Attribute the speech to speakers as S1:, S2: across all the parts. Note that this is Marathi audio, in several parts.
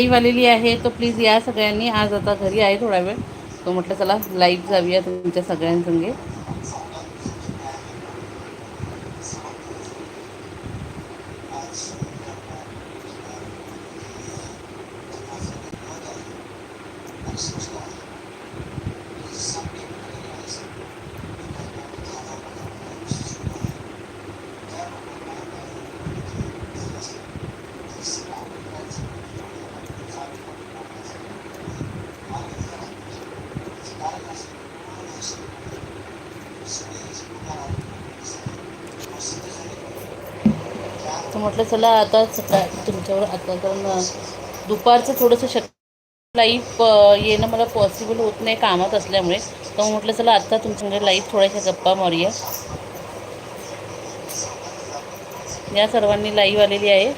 S1: लाईव्ह आलेली आहे तो प्लीज या सगळ्यांनी. आज आता घरी आहे थोडा वेळ. तो म्हटलं चला लाईव्ह जाऊया तुमच्या सगळ्यांसंगे. तर म्हटलं चला आता सकाळ तुमच्यावर आता जाऊन दुपारचं थोडंसं शक्य लाईफ येणं मला पॉसिबल होत नाही कामात असल्यामुळे. तर म्हटलं चला आत्ता तुमच्याकडे लाईफ थोड्याशा गप्पा मारूया. या सर्वांनी लाईव्ह आलेली आहे.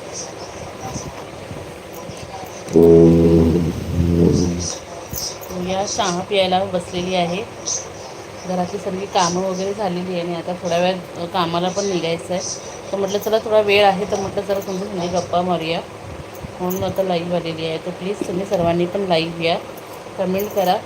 S1: या चहा प्यायला बसलेली आहे. घरातली सगळी कामं वगैरे झालेली आहे आणि आता थोड्या वेळ कामाला पण निघायचं आहे. तर म्हटलं चला थोडा वेळ आहे तर म्हटलं चला तुमची नाही गप्पा मारूया. म्हणून आता लाईव्ह आलेली आहे. तर प्लीज तुम्ही सर्वांनी पण लाईव्ह या कमेंट करा.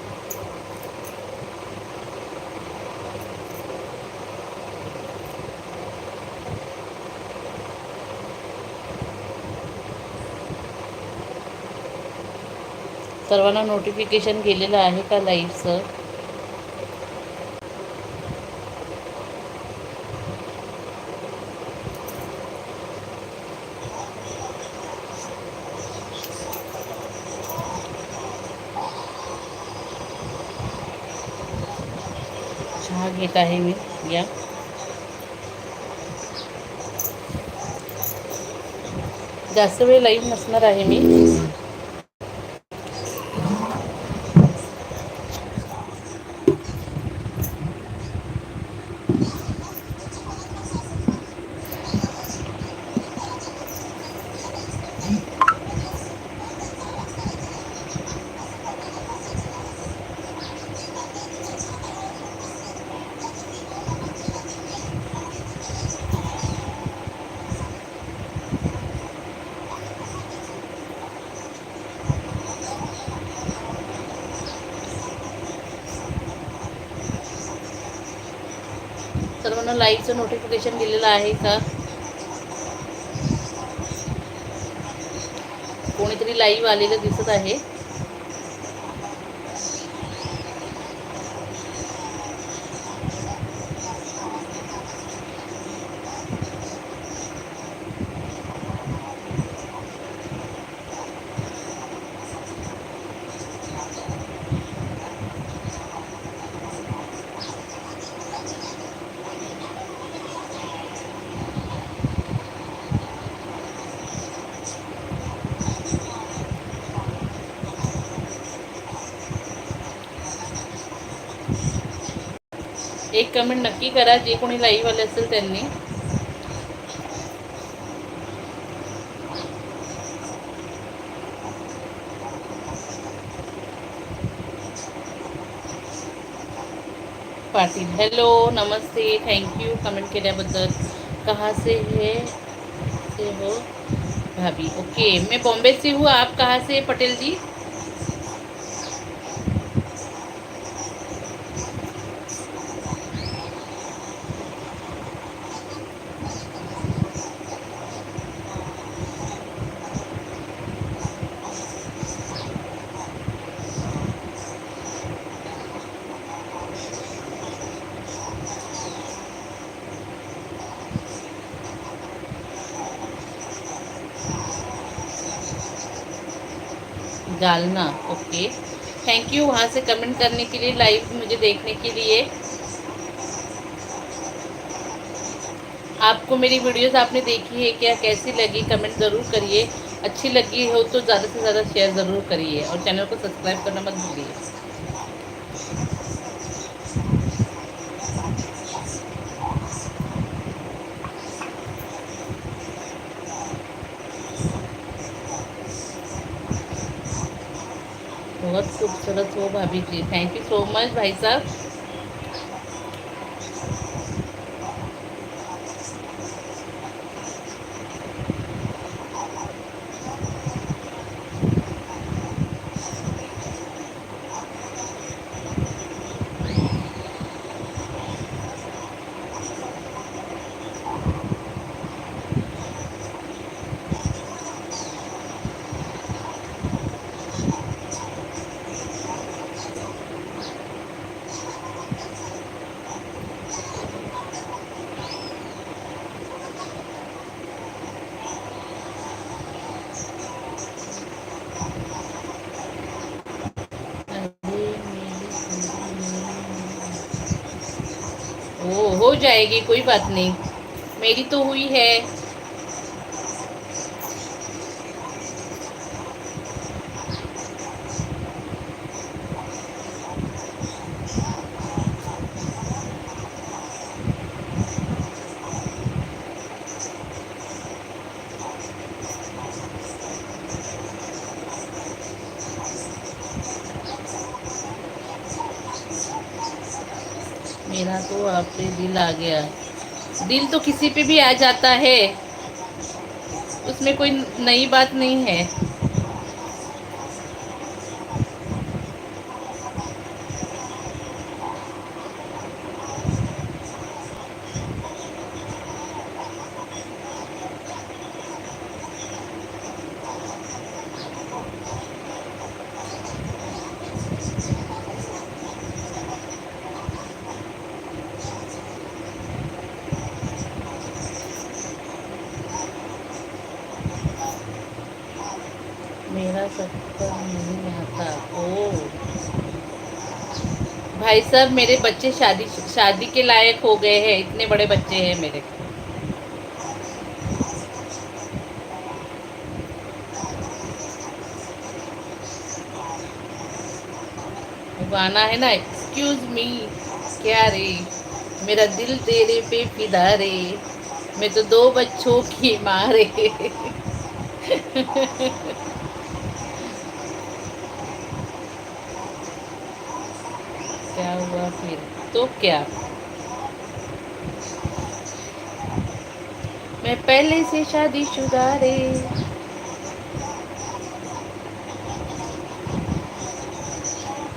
S1: सर्वांना नोटिफिकेशन गेलेलं आहे का लाईव्हचं चहा घेत आहे मी. या. जास्त वेळ लाईव्ह नसणार आहे मी. सर्वांना लाईव्हचं नोटिफिकेशन दिलेलं आहे का? कोणीतरी लाईव्ह आलेलं दिसत आहे. एक कमेंट नक्की करा, जे लाईव्ह आले असेल त्यांनी. पाटील हॅलो नमस्ते थँक्यू कमेंट केल्याबद्दल. कहाँ से है? से हो? भाभी ओके मैं बॉम्बे से हूँ, आप कहाँ से Patel ji Jalna okay thank you वहाँ से कमेंट करने के लिए लाइव मुझे देखने के लिए। आपको मेरी वीडियोस आपने देखी है क्या? कैसी लगी? कमेंट ज़रूर करिए। अच्छी लगी हो तो ज़्यादा से ज़्यादा शेयर ज़रूर करिए और चैनल को सब्सक्राइब करना मत भूलिए। बहुत खूबसूरत हो भाभी जी। थैंक यू सो मच भाई जाएगी कोई बात नहीं। मेरी तो हुई है। मेरा दिल आ गया। दिल तो किसी पे भी आ जाता है। उसमें कोई नई बात नहीं है। भाई साहब, मेरे बच्चे शादी शादी के लायक हो गए हैं, इतने बड़े बच्चे हैं मेरे। गाना है ना एक्सक्यूज मी क्या रे? मेरा दिल तेरे पे फिदा रे। मैं तो दो बच्चों की माँ क्या हुआ फिर? तो क्या? मैं पहले से शादीशुदा रे।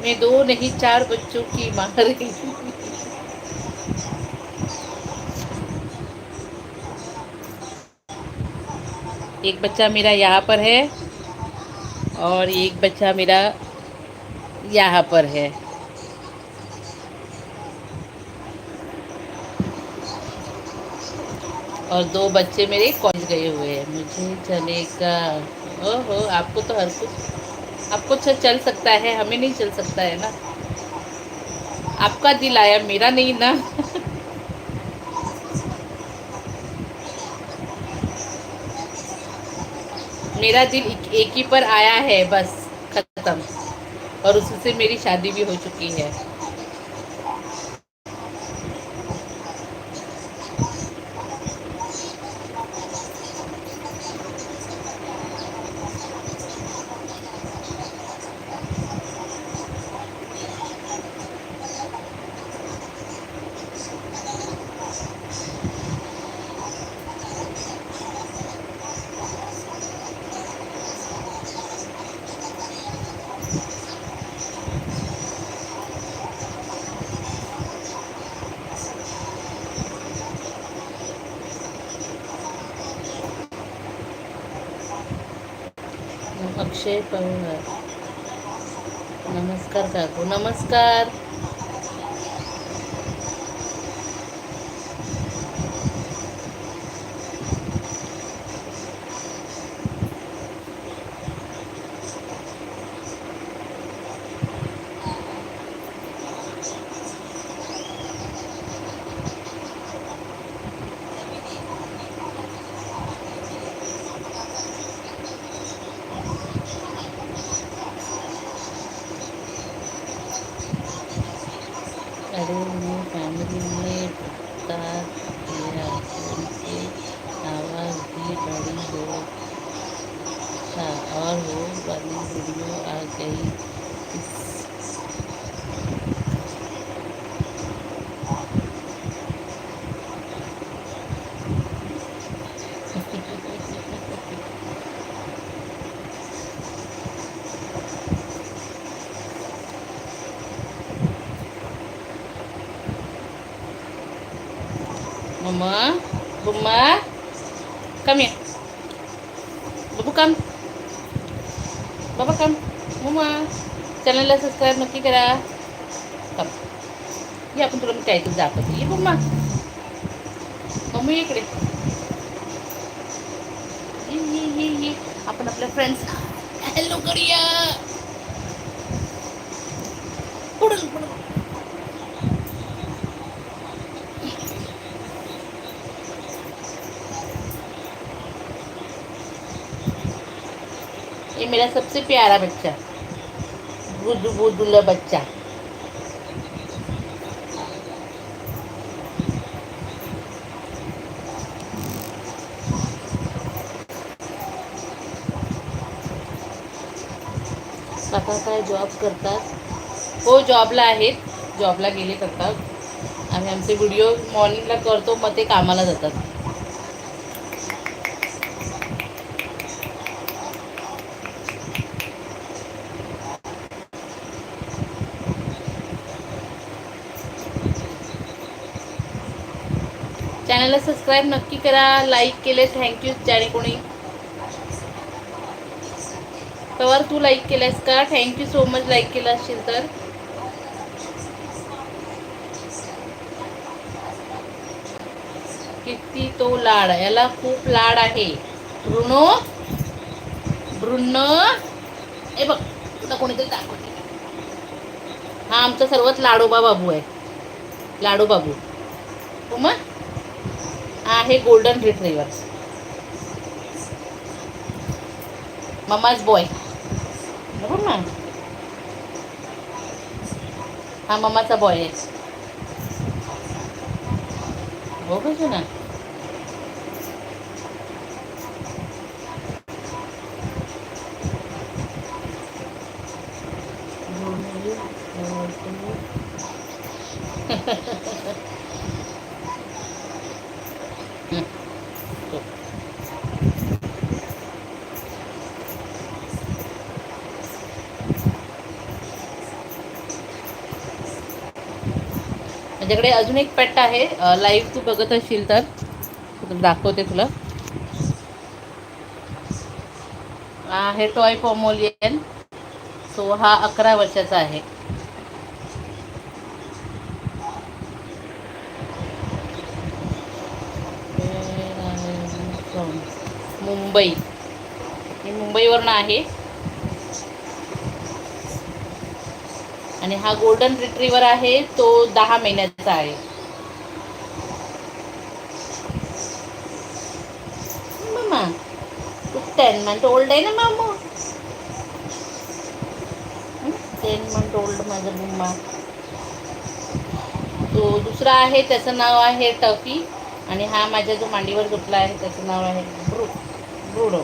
S1: मैं दो नहीं, चार बच्चों की माँ रे। एक बच्चा मेरा यहाँ पर है और एक बच्चा मेरा यहाँ पर है। और दो बच्चे मेरे कॉलेज गए हुए हैं। मुझे चलेगा ओहो आपको तो हर कुछ आपको अच्छा चल सकता है हमें नहीं चल सकता है ना। आपका दिल आया मेरा नहीं ना। मेरा दिल एक, एक ही पर आया है बस खत्म। और उससे मेरी शादी भी हो चुकी है। अक्षय पवार नमस्कार काकू नमस्कार अरे मैं फैमिली में बता दिया उनकी आवाज़ भी बड़ी हो था हो वो वाली वीडियो आ गई इस चैनल सब्सक्राइब नक्की करा। ये अपन तुला मी काहीतरी दाखवते ये मम्मा मम्मी इकडे ये अपन अपने फ्रेंड्स हेलो करिया। पुढून पुढून ये मेरा सबसे प्यारा बच्चा। बुदू बुदूला बच्चा। काका काय जॉब करतात? हो जॉबला आहेत. जॉबला गेले करतात. आम्ही आमचे व्हिडिओ मॉर्निंगला करतो मग ते कामाला जातात. चॅनलला सबस्क्राईब नक्की करा लाईक केले थँक्यू ज्याने कोणी पवार तू लाईक केलंस का? थँक्यू सो मच लाईक केलं असशील तर. किती तो लाड याला खूप लाड आहे. ब्रुनो? ब्रुनो? ए बघ तुला कोणीतरी दाखवते. हा आमचा सर्वात लाडोबा बाबू आहे. लाडो बाबू मग हा आहे गोल्डन रिट्रीवर ममाज बॉय बरोबर ना? हा ममाचा बॉय आहे. कसं ना. माझ्याकडे अजून एक पेट आहे लाईव्ह तू बघत असशील तर. दाखवते तुला. हे टॉय पॉमोलियन सो हा अकरा वर्षाचा आहे. मुंबई. मुंबईवरून मुंबईवरनं आहे. आणि हा गोल्डन रिट्रीवर आहे तो दहा महिन्याचा आहे. मामा तू टेन मंथ ओल्ड आहे ना मामा? टेन मंथ ओल्ड माझा मम्मा तो दुसरा आहे त्याचं नाव आहे टफी. आणि हा माझ्या जो मांडीवर झोपला आहे त्याचं नाव आहे ब्रू ब्रुडो.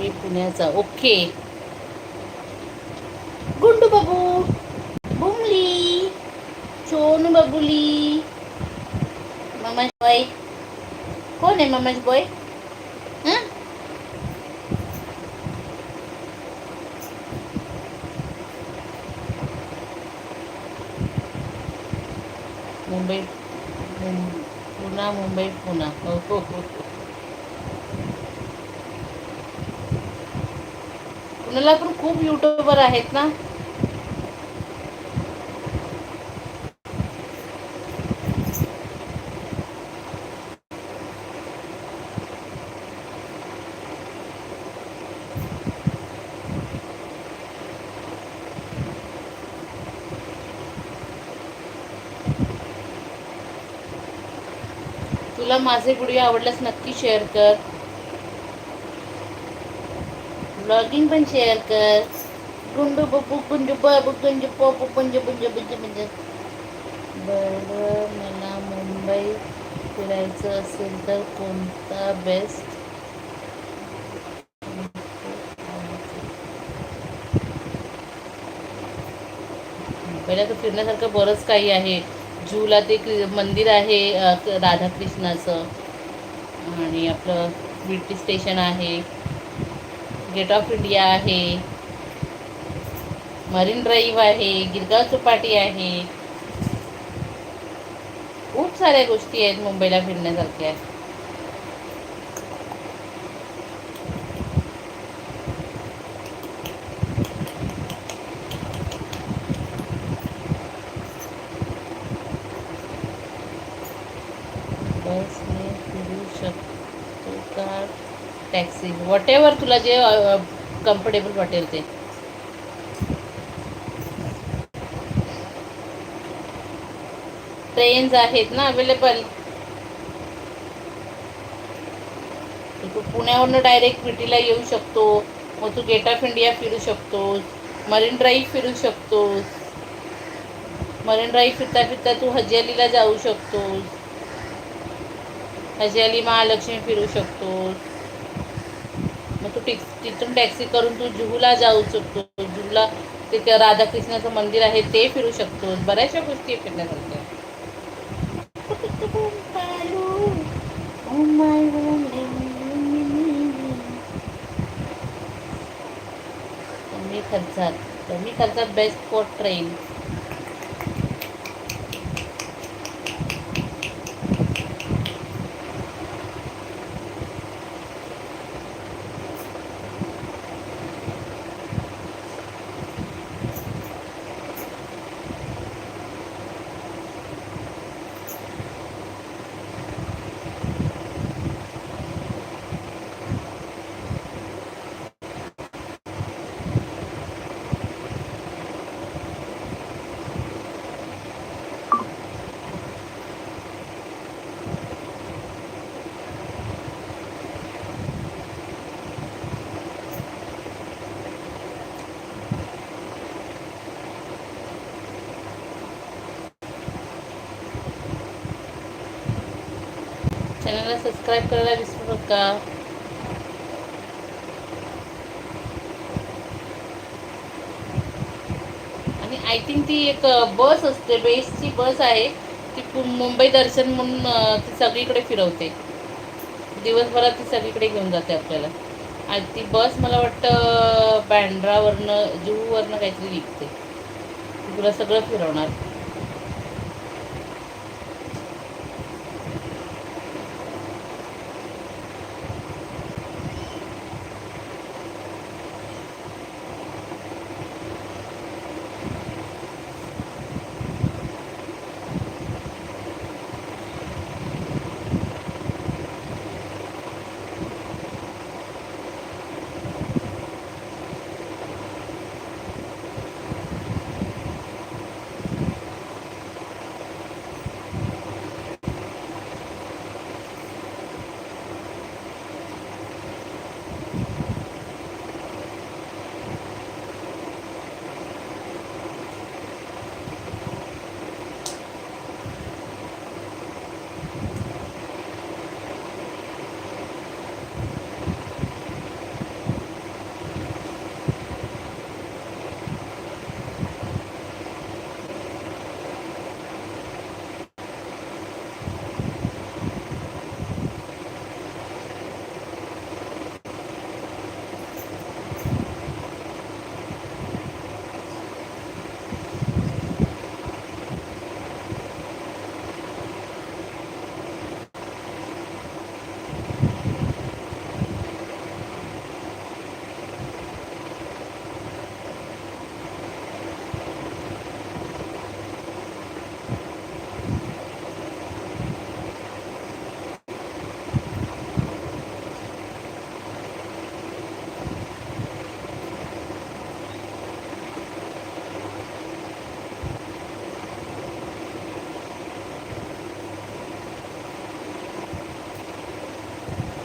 S1: मी पुण्याचा ओके गुंडू बाबू बुमली सोनू बाबुली ममाज बॉय कोण आहे ममाज बॉय हां मुंबई मुं- पुणा मुंबई पुणा हो हो हो पुण्याला पण खूप युट्यूबर आहेत ना. तुला माझे व्हिडिओ आवडल्यास नक्की शेअर कर. ब्लॉगिंग पण शेअर कर गुंडू बप्पू गुंजू बाबू गुंजू पप्पू पुंजू पुंजू पुंजू पुंजू बरं मला मुंबई फिरायचं असेल तर कोणता बेस्ट पहिल्या तर फिरण्यासारखं बरंच काही आहे. जूला ते मंदिर आहे राधाकृष्णाचं. आणि आपलं ब्रिटिश स्टेशन आहे. गेट ऑफ इंडिया आहे. मरीन ड्राईव्ह आहे गिरगाव चौपाटी आहे. खूप साऱ्या गोष्टी आहेत मुंबईला फिरण्यासारख्या. बसने फिरू शकतो का? टॅक्सी वॉट एव्हर तुला जे कम्फर्टेबल वाटेल ते. ट्रेन्स आहेत ना अवेलेबल तू पुण्यावरनं डायरेक्ट विटीला येऊ शकतो मग तू गेट ऑफ इंडिया फिरू शकतोस मरीन ड्राईव्ह फिरू शकतोस. मरीन ड्राईव्ह फिरता फिरता तू हजिअलीला जाऊ शकतोस. हजिअली महालक्ष्मी फिरू शकतोस. मग तू टिक तिथून टॅक्सी करून तू जुहूला जाऊ शकतो. जुहूला तिथे राधाकृष्णाचं मंदिर आहे ते फिरू शकतो. बऱ्याचशा गोष्टी आहे फिरण्यासारख्या. कमी खर्चात कमी खर्चात बेस्ट फॉर ट्रेन चॅनलला सबस्क्राईब करायला विसरू नका. आणि आय थिंक ती एक बस असते बेसची बस आहे. ती मुंबई दर्शन म्हणून ती सगळीकडे फिरवते. दिवसभरात ती सगळीकडे घेऊन जाते आपल्याला. आणि ती बस मला वाटतं बँड्रावरनं जुहूवरनं काहीतरी निघते. तुला सगळं फिरवणार.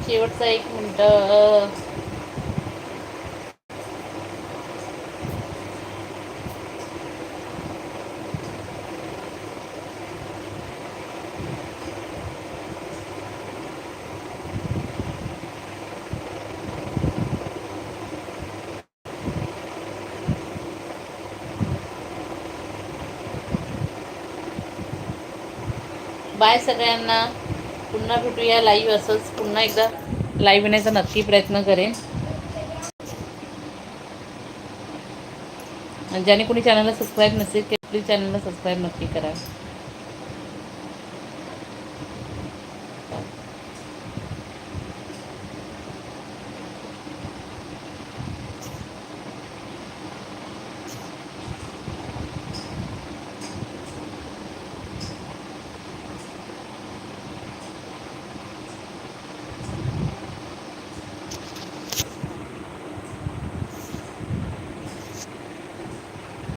S1: शेवटचा एक मिनटं. बाय सगळ्यांना. पुन्हा भेटूया लाईव्ह असंच. पुन्हा एकदा लाईव्ह येण्याचा नक्की प्रयत्न करेन. ज्याने कोणी चॅनलला सबस्क्राईब नसेल ते प्लीज चॅनलला सबस्क्राईब नक्की करा.